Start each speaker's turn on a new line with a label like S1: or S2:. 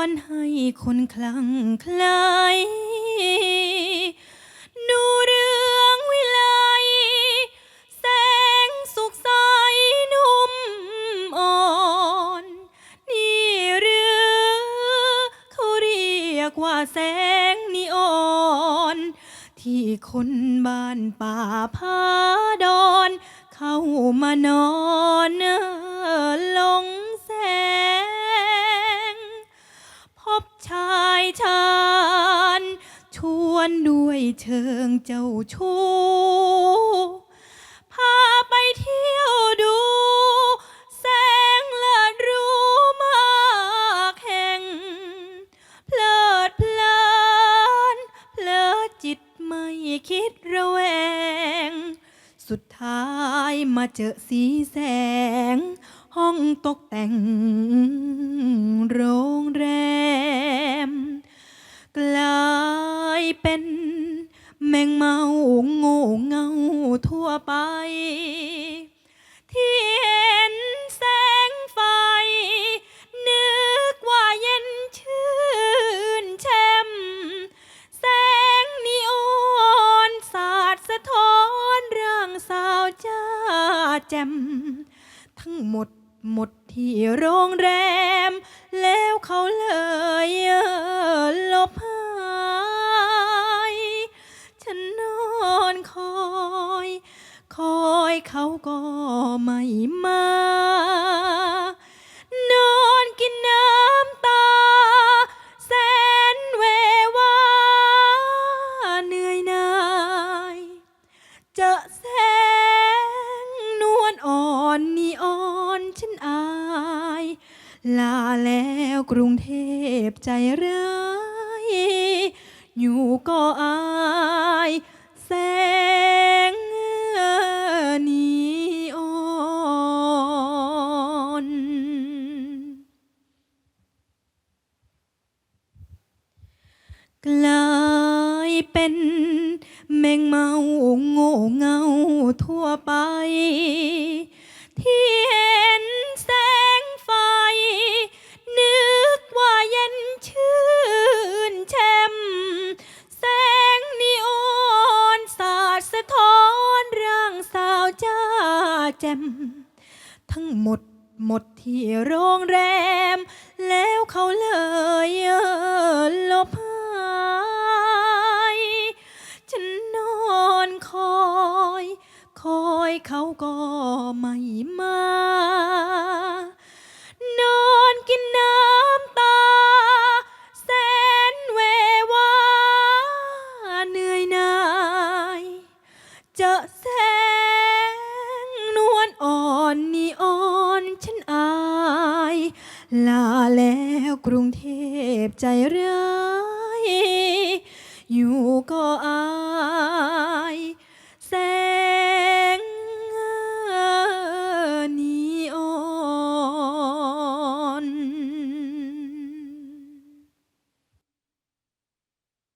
S1: วนให้คนคลั่งไคล้ดูเรื่องวิไลแสงสุขใสนุ่มอ่อน นี่หรือเขาเรียกว่าแสงนีออน ที่คนบ้านป่าพาดอน เข้ามานอน ชวนด้วยเชิงเจ้าชู้พาไปเที่ยวดู แสงเลิศรู้มากแห่ง เพลิดเพลิน เพลิดจิตไม่คิดระแวง สุดท้ายมาเจอสีแสง ห้องตกแต่งโรงแรม เป็น แมงเมาโง่เงาทั่วไป ที่เห็นแสงไฟ นึกว่าเย็นชื่นแช่มแสงนีออนสาดสะท้อนร่างสาวจ้าแจ่มทั้งหมดหมดที่โรงแรม เขาก็ไม่มา นอนกินน้ำตา แสนเววาเหนื่อยหน่าย เจอแสงนวลอ่อนนีออนฉันอาย ลาแล้วกรุงเทพใจร้าย อยู่ก็อาย กลายเป็นแมงเมาโง่เงาทั่วไป ที่เห็นแสงไฟ นึกว่าเย็นชื่นแช่มแสงนีออนสาดสะท้อนร่างสาวจ้าแจ่มทั้งหมดหมดที่โรงแรม แล้วเขาเลยเออ คอยเขาก็ไม่มา นอนกินน้ำตา แสนเววาเหนื่อยหน่าย เจอแสงนวลอ่อนนีออนฉันอาย ลาแล้วกรุงเทพใจร้าย อยู่ก็อาย